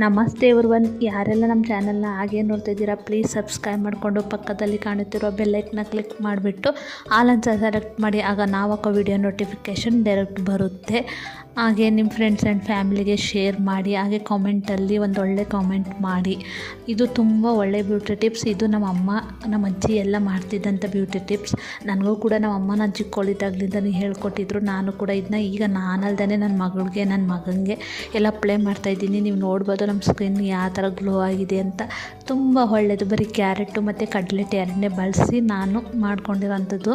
ನಮಸ್ತೆ ಎವ್ರಿವನ್ ಯಾರೆಲ್ಲ ನಮ್ಮ ಚಾನಲ್ನ ಹಾಗೆ ನೋಡ್ತಾ ಪ್ಲೀಸ್ ಸಬ್ಸ್ಕ್ರೈಬ್ ಮಾಡಿಕೊಂಡು ಪಕ್ಕದಲ್ಲಿ ಕಾಣುತ್ತಿರುವ ಬೆಲ್ಲೈಕ್ನ ಕ್ಲಿಕ್ ಮಾಡಿಬಿಟ್ಟು ಆಲ್ ಅಂತ ಸೆಲೆಕ್ಟ್ ಮಾಡಿ, ಆಗ ನಾವು ಹಾಕೋ ವಿಡಿಯೋ ನೋಟಿಫಿಕೇಷನ್ ಡೈರೆಕ್ಟ್ ಬರುತ್ತೆ. ಹಾಗೆ ನಿಮ್ಮ ಫ್ರೆಂಡ್ಸ್ ಆ್ಯಂಡ್ ಫ್ಯಾಮಿಲಿಗೆ ಶೇರ್ ಮಾಡಿ ಹಾಗೆ ಕಾಮೆಂಟಲ್ಲಿ ಒಂದು ಒಳ್ಳೆ ಕಾಮೆಂಟ್ ಮಾಡಿ. ಇದು ತುಂಬ ಒಳ್ಳೆ ಬ್ಯೂಟಿ ಟಿಪ್ಸ್ ಇದು ನಮ್ಮ ಅಮ್ಮ ನಮ್ಮ ಅಜ್ಜಿ ಎಲ್ಲ ಮಾಡ್ತಿದ್ದಂಥ ಬ್ಯೂಟಿ ಟಿಪ್ಸ್ ನನಗೂ ಕೂಡ ನಮ್ಮ ಅಮ್ಮ ನಾನು ಚಿಕ್ಕವಳಿದ್ದಾಗಲಿಂದನೇ ಹೇಳ್ಕೊಟ್ಟಿದ್ರು. ನಾನು ಕೂಡ ಇದನ್ನ ಈಗ ನಾನಲ್ದೇ ನನ್ನ ಮಗಳಿಗೆ ನನ್ನ ಮಗನಿಗೆ ಎಲ್ಲ ಅಪ್ಲೈ ಮಾಡ್ತಾಯಿದ್ದೀನಿ ನೀವು ನೋಡ್ಬೋದು ನಮ್ಮ ಸ್ಕಿನ್ ಯಾವ ಥರ ಗ್ಲೋ ಆಗಿದೆ ಅಂತ. ತುಂಬ ಒಳ್ಳೆಯದು ಬರೀ ಕ್ಯಾರೆಟು ಮತ್ತು ಕಡಲೆ ಎರಡನ್ನೇ ಬಳಸಿ ನಾನು ಮಾಡ್ಕೊಂಡಿರೋಂಥದ್ದು.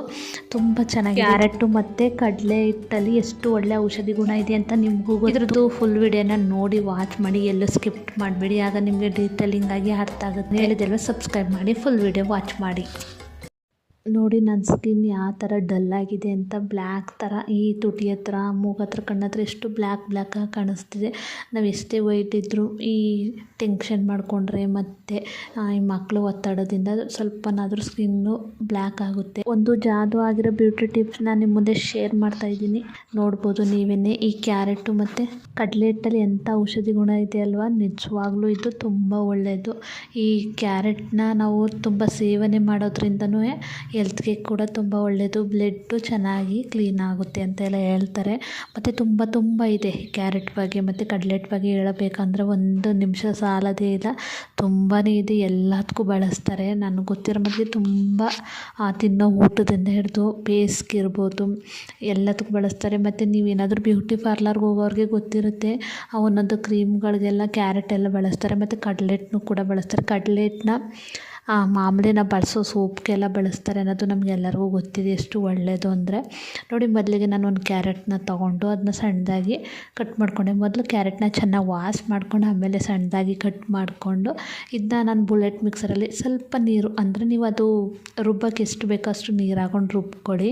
ತುಂಬ ಚೆನ್ನಾಗಿ ಕ್ಯಾರೆಟು ಮತ್ತು ಕಡಲೆ ಹಿಟ್ಟಲ್ಲಿ ಎಷ್ಟು ಒಳ್ಳೆ ಔಷಧಿ ಗುಣ ಇದೆ. ಅಂತ ನಿಮಗೂ ಇದ್ರದ್ದು ಫುಲ್ ವಿಡಿಯೋನ ನೋಡಿ ವಾಚ್ ಮಾಡಿ ಎಲ್ಲೂ ಸ್ಕಿಪ್ ಮಾಡಬೇಡಿ. ಆಗ ನಿಮಗೆ ಡೀಟೇಲಿಂಗ್ ಆಗಿ ಅರ್ಥ ಆಗುತ್ತೆ. ಹೇಳಿದೆಲ್ಲ ಸಬ್ಸ್ಕ್ರೈಬ್ ಮಾಡಿ ಫುಲ್ ವಿಡಿಯೋ ವಾಚ್ ಮಾಡಿ. ನೋಡಿ ನನ್ನ ಸ್ಕಿನ್ ಯಾವ ಥರ ಡಲ್ ಆಗಿದೆ ಅಂತ ಬ್ಲ್ಯಾಕ್ ಥರ ಈ ತುಟಿ ಹತ್ರ, ಮೂಗು ಹತ್ರ ಕಣ್ಣು ಹತ್ರ ಎಷ್ಟು ಬ್ಲ್ಯಾಕ್ ಬ್ಲ್ಯಾಕಾಗಿ ಕಾಣಿಸ್ತಿದೆ. ನಾವು ಎಷ್ಟೇ ವೈಟ್ ಇದ್ದರೂ ಈ ಟೆನ್ಷನ್ ಮಾಡಿಕೊಂಡ್ರೆ ಮತ್ತು ಈ ಮಕ್ಕಳು ಒತ್ತಡದಿಂದ ಸ್ವಲ್ಪನಾದರೂ ಸ್ಕಿನ್ನು ಬ್ಲ್ಯಾಕ್ ಆಗುತ್ತೆ. ಒಂದು ಜಾದು ಆಗಿರೋ ಬ್ಯೂಟಿ ಟಿಪ್ಸ್ ನಾನು ನಿಮ್ಮ ಮುಂದೆ ಶೇರ್ ಮಾಡ್ತಾ ಇದ್ದೀನಿ. ನೋಡ್ಬೋದು ನೀವೇ ಈ ಕ್ಯಾರೆಟು ಮತ್ತು ಕಡಲೆಟ್ಟಲ್ಲಿ ಎಂಥ ಔಷಧಿ ಗುಣ ಇದೆ ಅಲ್ವಾ? ನಿಜವಾಗ್ಲೂ ಇದು ತುಂಬ ಒಳ್ಳೆಯದು ಈ ಕ್ಯಾರೆಟ್ನ ನಾವು ತುಂಬ ಸೇವನೆ ಮಾಡೋದ್ರಿಂದನೂ ಹೆಲ್ತ್ಗೆ ಕೂಡ ತುಂಬ ಒಳ್ಳೆಯದು ಬ್ಲಡ್ಡು ಚೆನ್ನಾಗಿ ಕ್ಲೀನ್ ಆಗುತ್ತೆ ಅಂತೆಲ್ಲ ಹೇಳ್ತಾರೆ. ಮತ್ತು ತುಂಬ ತುಂಬ ಇದೆ, ಕ್ಯಾರೆಟ್ ಬಗ್ಗೆ ಮತ್ತು ಕಡ್ಲೆಟ್ ಬಗ್ಗೆ ಹೇಳಬೇಕಂದ್ರೆ ಒಂದು ನಿಮಿಷ ಸಾಲದೇ ಇಲ್ಲ. ತುಂಬಾ ಇದೆ ಎಲ್ಲದಕ್ಕೂ ಬಳಸ್ತಾರೆ. ನನಗೆ ಗೊತ್ತಿರೋ ಮಟ್ಟಿಗೆ ತುಂಬ ತಿನ್ನೋ ಊಟದಿಂದ ಹಿಡಿದು ಪೇಸ್ಗೆ ಇರ್ಬೋದು ಎಲ್ಲದಕ್ಕೂ ಬಳಸ್ತಾರೆ. ಮತ್ತು ನೀವೇನಾದರೂ ಬ್ಯೂಟಿ ಪಾರ್ಲರ್ಗೆ ಹೋಗೋರಿಗೆ ಗೊತ್ತಿರುತ್ತೆ, ಆ, ಒಂದೊಂದು ಕ್ರೀಮ್ಗಳಿಗೆಲ್ಲ ಕ್ಯಾರೆಟ್ ಎಲ್ಲ ಬಳಸ್ತಾರೆ. ಮತ್ತು ಕಡ್ಲೆಟ್ನು ಕೂಡ ಬಳಸ್ತಾರೆ. ಕಡ್ಲೆಟ್ನ ಮಾಮೂಲಿ ನಾವು ಬಳಸೋ ಸೋಪ್ಗೆಲ್ಲ ಬಳಸ್ತಾರೆ ಅನ್ನೋದು ನಮಗೆಲ್ಲರಿಗೂ ಗೊತ್ತಿದೆ ಎಷ್ಟು ಒಳ್ಳೆಯದು ಅಂದರೆ. ನೋಡಿ, ಮೊದಲಿಗೆ ನಾನು ಒಂದು ಕ್ಯಾರೆಟ್ನ ತೊಗೊಂಡು ಅದನ್ನ ಸಣ್ಣದಾಗಿ ಕಟ್ ಮಾಡಿಕೊಂಡೆ. ಮೊದಲು ಕ್ಯಾರೆಟ್ನ ಚೆನ್ನಾಗಿ ವಾಸ್ ಮಾಡ್ಕೊಂಡು ಆಮೇಲೆ ಸಣ್ಣದಾಗಿ ಕಟ್ ಮಾಡಿಕೊಂಡು ಇದನ್ನ ನಾನು ಬುಲೆಟ್ ಮಿಕ್ಸರಲ್ಲಿ ಸ್ವಲ್ಪ ನೀರು ಅಂದರೆ ನೀವು ಅದು ರುಬ್ಬಕ್ಕೆ ಎಷ್ಟು ಬೇಕೋ ಅಷ್ಟು ನೀರು ಹಾಕೊಂಡು ರುಬ್ಕೊಡಿ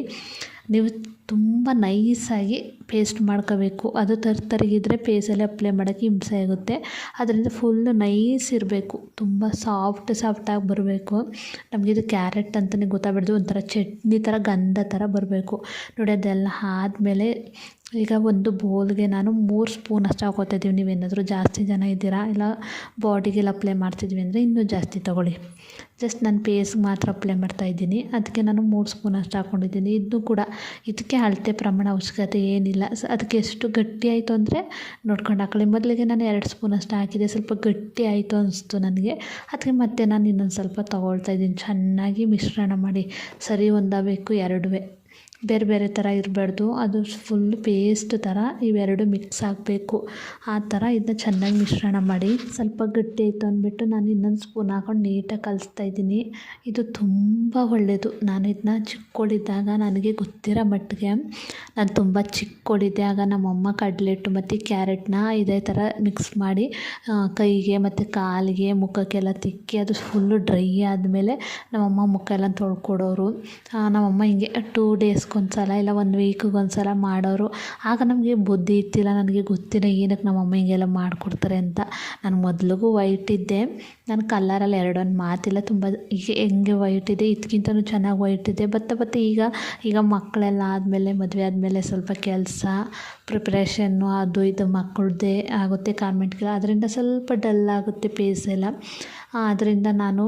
ನೀವು ತುಂಬ ನೈಸಾಗಿ ಪೇಸ್ಟ್ ಮಾಡ್ಕೋಬೇಕು. ಅದು ತರ್ತರಿಗಿದ್ರೆ ಪೇಸಲ್ಲಿ ಅಪ್ಲೈ ಮಾಡೋಕ್ಕೆ ಹಿಂಸೆ ಆಗುತ್ತೆ. ಅದರಿಂದ ಫುಲ್ಲು ನೈಸ್ ಇರಬೇಕು. ತುಂಬ ಸಾಫ್ಟ್ ಸಾಫ್ಟಾಗಿ ಬರಬೇಕು. ನಮಗಿದು ಕ್ಯಾರೆಟ್ ಅಂತಲೇ ಗೊತ್ತಾಗ್ಬಿಡ್ದು. ಒಂಥರ ಚಟ್ನಿ ಥರ ಗಂಧ ಥರ ಬರಬೇಕು. ನೋಡಿ ಅದೆಲ್ಲ ಆದಮೇಲೆ ಈಗ ಒಂದು ಬೌಲ್ಗೆ ನಾನು ಮೂರು ಸ್ಪೂನ್ ಅಷ್ಟು ಹಾಕೋತಾ ಇದ್ದೀವಿ ನೀವೇನಾದರೂ ಜಾಸ್ತಿ ಜನ ಇದ್ದೀರಾ, ಇಲ್ಲ ಬಾಡಿಗೆಲ್ಲ ಅಪ್ಲೈ ಮಾಡ್ತಿದ್ವಿ ಅಂದರೆ ಇನ್ನೂ ಜಾಸ್ತಿ ತೊಗೊಳ್ಳಿ. ಜಸ್ಟ್ ನಾನು ಪೇಸ್ಗೆ ಮಾತ್ರ ಅಪ್ಲೈ ಮಾಡ್ತಾ ಇದ್ದೀನಿ. ಅದಕ್ಕೆ ನಾನು ಮೂರು ಸ್ಪೂನ್ ಅಷ್ಟು ಹಾಕ್ಕೊಂಡಿದ್ದೀನಿ ಇದನ್ನು ಕೂಡ ಇದಕ್ಕೆ ಅಳತೆ ಪ್ರಮಾಣ ಅವಶ್ಯಕತೆ ಏನಿಲ್ಲ. ಸ ಅದಕ್ಕೆ ಎಷ್ಟು ಗಟ್ಟಿ ಆಯಿತು ಅಂದರೆ ನೋಡ್ಕೊಂಡು ಹಾಕೊಳ್ಳಿ. ಮೊದಲಿಗೆ ನಾನು ಎರಡು ಸ್ಪೂನ್ ಅಷ್ಟು ಹಾಕಿದೆ. ಸ್ವಲ್ಪ ಗಟ್ಟಿ ಆಯಿತು ಅನಿಸ್ತು ನನಗೆ. ಅದಕ್ಕೆ ಮತ್ತೆ ನಾನು ಇನ್ನೊಂದು ಸ್ವಲ್ಪ ತೊಗೊಳ್ತಾ ಇದ್ದೀನಿ. ಚೆನ್ನಾಗಿ ಮಿಶ್ರಣ ಮಾಡಿ. ಸರಿ ಹೊಂದಬೇಕು ಎರಡೂ ಬೇರೆ ಬೇರೆ ಥರ ಇರಬಾರ್ದು. ಅದು ಫುಲ್ ಪೇಸ್ಟ್ ಥರ ಇವೆರಡು ಮಿಕ್ಸ್ ಆಗಬೇಕು. ಆ ಥರ ಇದನ್ನ ಚೆನ್ನಾಗಿ ಮಿಶ್ರಣ ಮಾಡಿ. ಸ್ವಲ್ಪ ಗಟ್ಟಿ ಆಯಿತು ಅಂದ್ಬಿಟ್ಟು ನಾನು ಇನ್ನೊಂದು ಸ್ಪೂನ್ ಹಾಕೊಂಡು ನೀಟಾಗಿ ಕಲಿಸ್ತಾ ಇದ್ದೀನಿ. ಇದು ತುಂಬ ಒಳ್ಳೆಯದು ನಾನು ಇದನ್ನ ಚಿಕ್ಕವಳಿದ್ದಾಗ ನನಗೆ ಗೊತ್ತಿರೋ ಮಟ್ಟಿಗೆ ನಾನು ತುಂಬ ಚಿಕ್ಕವಳಿದ್ದೆ ಆಗ ನಮ್ಮಮ್ಮ ಕಡಲೆಟ್ಟು ಮತ್ತು ಕ್ಯಾರೆಟ್ನ ಇದೇ ಥರ ಮಿಕ್ಸ್ ಮಾಡಿ ಕೈಗೆ ಮತ್ತು ಕಾಲಿಗೆ ಮುಖಕ್ಕೆಲ್ಲ ತಿಕ್ಕಿ ಅದು ಫುಲ್ಲು ಡ್ರೈ ಆದಮೇಲೆ ನಮ್ಮಮ್ಮ ಮುಖ ಎಲ್ಲ ತೊಳ್ಕೊಡೋರು. ನಮ್ಮಮ್ಮ ಹಿಂಗೆ ಟೂ ಡೇಸ್ಗೆ ಸಲ ಇಲ್ಲ ಒಂದು ವೀಕಿಗೆ ಒಂದು ಸಲ ಮಾಡೋರು. ಆಗ ನಮಗೆ ಬುದ್ಧಿ ಇತ್ತಿಲ್ಲ ನನಗೆ ಗೊತ್ತಿಲ್ಲ ಏನಕ್ಕೆ ನಮ್ಮ ಹಿಂಗೆಲ್ಲ ಮಾಡಿಕೊಡ್ತಾರೆ ಅಂತ. ನಾನು ಮೊದಲಿಗೂ ವೈಟ್ ಇದ್ದೆ. ನಾನು ಕಲ್ಲರಲ್ಲಿ ಎರಡೊಂದು ಮಾತಿಲ್ಲ, ತುಂಬ ಈಗ ಹೆಂಗೆ ವೈಟ್ ಇದೆ ಇದಕ್ಕಿಂತನೂ ಚೆನ್ನಾಗಿ ವೈಟ್ ಇದೆ. ಬತ್ತ ಬತ್ತ ಈಗ ಈಗ ಮಕ್ಕಳೆಲ್ಲ ಆದಮೇಲೆ, ಮದುವೆ ಆದಮೇಲೆ ಸ್ವಲ್ಪ ಕೆಲಸ ಪ್ರಿಪ್ರೇಷನ್ನು ಅದು ಇದು ಮಕ್ಕಳದ್ದೇ ಆಗುತ್ತೆ ಕಾರ್ಮೆಂಟ್ಗೆಲ್ಲ ಅದರಿಂದ ಸ್ವಲ್ಪ ಡಲ್ ಆಗುತ್ತೆ ಪೇಸ್ ಎಲ್ಲ. ಅದರಿಂದ ನಾನು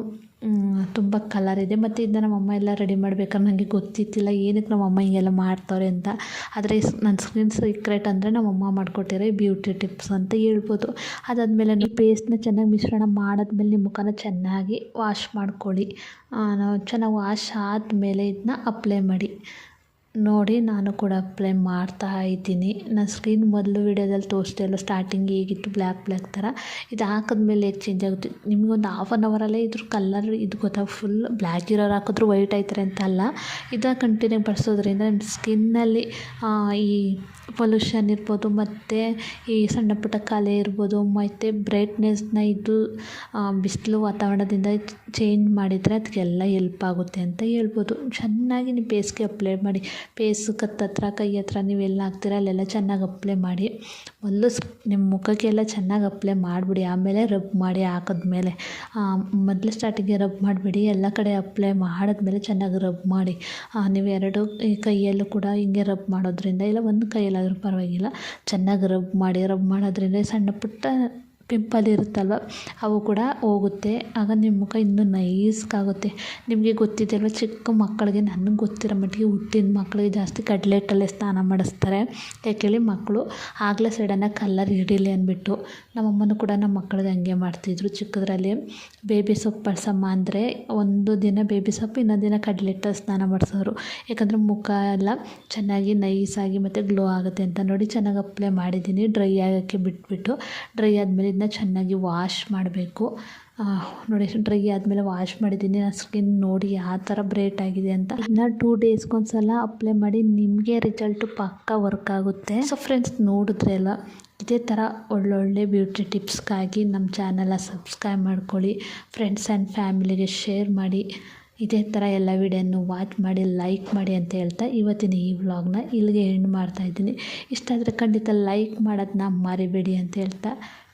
ತುಂಬ ಕಲರ್ ಇದೆ. ಮತ್ತು ಇದನ್ನ ನಮ್ಮಮ್ಮ ಎಲ್ಲ ರೆಡಿ ಮಾಡ್ಬೇಕಾದ್ರೆ ನನಗೆ ಗೊತ್ತಿತ್ತಿಲ್ಲ. ಏನಕ್ಕೆ ನಮ್ಮ ಅಮ್ಮ ಹಿಂಗೆಲ್ಲ ಮಾಡ್ತಾರೆ ಅಂತ. ಆದರೆ ನನ್ನ ಸ್ಕ್ರೀನ್ ಸೀಕ್ರೆಟ್ ಅಂದರೆ ನಮ್ಮಮ್ಮ ಮಾಡಿಕೊಟ್ಟಿರೋ ಬ್ಯೂಟಿ ಟಿಪ್ಸ್ ಅಂತ ಹೇಳ್ಬೋದು. ಅದಾದಮೇಲೆ ನೀವು ಪೇಸ್ಟ್ನ ಚೆನ್ನಾಗಿ ಮಿಶ್ರಣ ಮಾಡಿದ್ಮೇಲೆ ನಿಮ್ಮ ಮುಖನ ಚೆನ್ನಾಗಿ ವಾಶ್ ಮಾಡ್ಕೊಳ್ಳಿ. ಚೆನ್ನಾಗಿ ವಾಶ್ ಆದಮೇಲೆ ಇದನ್ನ ಅಪ್ಲೈ ಮಾಡಿ. ನೋಡಿ ನಾನು ಕೂಡ ಅಪ್ಲೈ ಮಾಡ್ತಾ ಇದ್ದೀನಿ. ನಾನು ಸ್ಕ್ರೀನ್ ಮೊದಲು ವೀಡಿಯೋದಲ್ಲಿ ತೋರಿಸ್ದೆ ಅಲ್ಲ ಸ್ಟಾರ್ಟಿಂಗ್ ಹೇಗಿತ್ತು ಬ್ಲ್ಯಾಕ್ ಬ್ಲ್ಯಾಕ್ ಥರ ಇದು ಹಾಕಿದ್ಮೇಲೆ ಹೇಗೆ ಚೇಂಜ್ ಆಗುತ್ತೆ. ನಿಮಗೊಂದು ಹಾಫ್ ಆನ್ ಅವರಲ್ಲೇ ಇದ್ರ ಕಲರ್ ಇದು ಗೊತ್ತಾ ಫುಲ್ ಬ್ಲ್ಯಾಕ್ ಇರೋರು ಹಾಕಿದ್ರು ವೈಟ್ ಆಯ್ತಾರೆ ಅಂತ ಅಲ್ಲ. ಇದು ಕಂಟಿನ್ಯೂ ಬಳಸೋದ್ರಿಂದ ನಿಮ್ಮ ಸ್ಕಿನ್ನಲ್ಲಿ ಈ ಪೊಲ್ಯೂಷನ್ ಇರ್ಬೋದು ಮತ್ತು ಈ ಸಣ್ಣ ಪುಟ್ಟ ಕಲೆ ಇರ್ಬೋದು, ಮತ್ತು ಬ್ರೈಟ್ನೆಸ್ನ ಇದು ಬಿಸಿಲು ವಾತಾವರಣದಿಂದ ಚೇಂಜ್ ಮಾಡಿದರೆ ಅದಕ್ಕೆಲ್ಲ ಎಲ್ಪ್ ಆಗುತ್ತೆ ಅಂತ ಹೇಳ್ಬೋದು. ಚೆನ್ನಾಗಿ ನೀವು ಬೇಸಿಗೆ ಅಪ್ಲೈ ಮಾಡಿ. ಫೇಸು ಕತ್ತತ್ರ ಕೈ ಹತ್ರ ನೀವೆಲ್ಲ ಹಾಕ್ತೀರ, ಅಲ್ಲೆಲ್ಲ ಚೆನ್ನಾಗಿ ಅಪ್ಲೈ ಮಾಡಿ. ಮೊದಲು ನಿಮ್ಮ ಮುಖಕ್ಕೆಲ್ಲ ಚೆನ್ನಾಗಿ ಅಪ್ಲೈ ಮಾಡಿಬಿಡಿ, ಆಮೇಲೆ ರಬ್ ಮಾಡಿ ಹಾಕಿದ್ಮೇಲೆ. ಮೊದಲು ಸ್ಟಾರ್ಟಿಂಗೆ ರಬ್ ಮಾಡಿಬಿಡಿ, ಎಲ್ಲ ಕಡೆ ಅಪ್ಲೈ ಮಾಡಿದ್ಮೇಲೆ ಚೆನ್ನಾಗಿ ರಬ್ ಮಾಡಿ. ನೀವು ಎರಡು ಈ ಕೈಯಲ್ಲೂ ಕೂಡ ಹಿಂಗೆ ರಬ್ ಮಾಡೋದ್ರಿಂದ, ಇಲ್ಲ ಒಂದು ಕೈಯಲ್ಲಾದರೂ ಪರವಾಗಿಲ್ಲ, ಚೆನ್ನಾಗಿ ರಬ್ ಮಾಡಿ, ರಬ್ ಮಾಡೋದ್ರಿಂದ ಸಣ್ಣ ಪುಟ್ಟ ಪಿಂಪಲ್ ಇರುತ್ತಲ್ವ, ಅವು ಕೂಡ ಹೋಗುತ್ತೆ. ಆಗ ನಿಮ್ಮ ಮುಖ ಇನ್ನೂ ನೈಸ್ಗಾಗುತ್ತೆ. ನಿಮಗೆ ಗೊತ್ತಿದೆ ಅಲ್ವ ಚಿಕ್ಕ ಮಕ್ಕಳಿಗೆ, ನನಗೆ ಗೊತ್ತಿರೋ ಮಟ್ಟಿಗೆ ಹುಟ್ಟಿದ ಮಕ್ಕಳಿಗೆ ಜಾಸ್ತಿ ಕಡಲೆ ಹಿಟ್ಟಲ್ಲೇ ಸ್ನಾನ ಮಾಡಿಸ್ತಾರೆ. ಯಾಕೇಳಿ ಮಕ್ಕಳು ಆಗಲೇ ಸಡನ್ನಾಗಿ ಕಲ್ಲರ್ ಹಿಡೀಲಿ ಅಂದ್ಬಿಟ್ಟು, ನಮ್ಮಮ್ಮನೂ ಕೂಡ ನಮ್ಮ ಮಕ್ಕಳಿಗೆ ಹಂಗೆ ಮಾಡ್ತಿದ್ರು ಚಿಕ್ಕದ್ರಲ್ಲಿ. ಬೇಬಿ ಸೊಪ್ಪು ಬಳಸಮ್ಮ ಅಂದರೆ ಒಂದು ದಿನ ಬೇಬಿ ಸೊಪ್ಪು, ಇನ್ನೊಂದು ದಿನ ಕಡಲೆ ಹಿಟ್ಟಲ್ಲಿ ಸ್ನಾನ ಮಾಡಿಸೋರು. ಯಾಕಂದರೆ ಮುಖ ಎಲ್ಲ ಚೆನ್ನಾಗಿ ನೈಸಾಗಿ ಮತ್ತು ಗ್ಲೋ ಆಗುತ್ತೆ ಅಂತ ನೋಡಿ ಚೆನ್ನಾಗಿ ಅಪ್ಲೈ ಮಾಡಿದ್ದೀನಿ. ಡ್ರೈ ಆಗೋಕ್ಕೆ ಬಿಟ್ಬಿಟ್ಟು, ಡ್ರೈ ಆದಮೇಲೆ ಇದನ್ನ ಚೆನ್ನಾಗಿ ವಾಶ್ ಮಾಡಬೇಕು. ನೋಡಿ, ಡ್ರೈ ಆದಮೇಲೆ ವಾಶ್ ಮಾಡಿದ್ದೀನಿ. ನನ್ನ ಸ್ಕಿನ್ ನೋಡಿ ಯಾವ ಥರ ಬ್ರೇಟ್ ಆಗಿದೆ ಅಂತ. ಇನ್ನು ಟೂ ಡೇಸ್ಗೊಂದು ಸಲ ಅಪ್ಲೈ ಮಾಡಿ ನಿಮಗೆ ರಿಸಲ್ಟು ಪಕ್ಕ ವರ್ಕ್ ಆಗುತ್ತೆ. ಸೊ ಫ್ರೆಂಡ್ಸ್ ನೋಡಿದ್ರೆ ಅಲ್ಲ, ಇದೇ ಥರ ಒಳ್ಳೊಳ್ಳೆ ಬ್ಯೂಟಿ ಟಿಪ್ಸ್ಗಾಗಿ ನಮ್ಮ ಚಾನಲ್ನ ಸಬ್ಸ್ಕ್ರೈಬ್ ಮಾಡ್ಕೊಳ್ಳಿ. ಫ್ರೆಂಡ್ಸ್ ಆ್ಯಂಡ್ ಫ್ಯಾಮಿಲಿಗೆ ಶೇರ್ ಮಾಡಿ. ಇದೇ ಥರ ಎಲ್ಲ ವಿಡಿಯೋನು ವಾಚ್ ಮಾಡಿ ಲೈಕ್ ಮಾಡಿ ಅಂತ ಹೇಳ್ತಾ ಇವತ್ತಿನ ಈ ವ್ಲಾಗ್ನ ಇಲ್ಲಿಗೆ ಎಂಡ್ ಮಾಡ್ತಾಯಿದ್ದೀನಿ ಇಷ್ಟ ಆದರೆ ಖಂಡಿತ ಲೈಕ್ ಮಾಡೋದನ್ನ ಮರಿಬೇಡಿ ಅಂತ ಹೇಳ್ತಾ.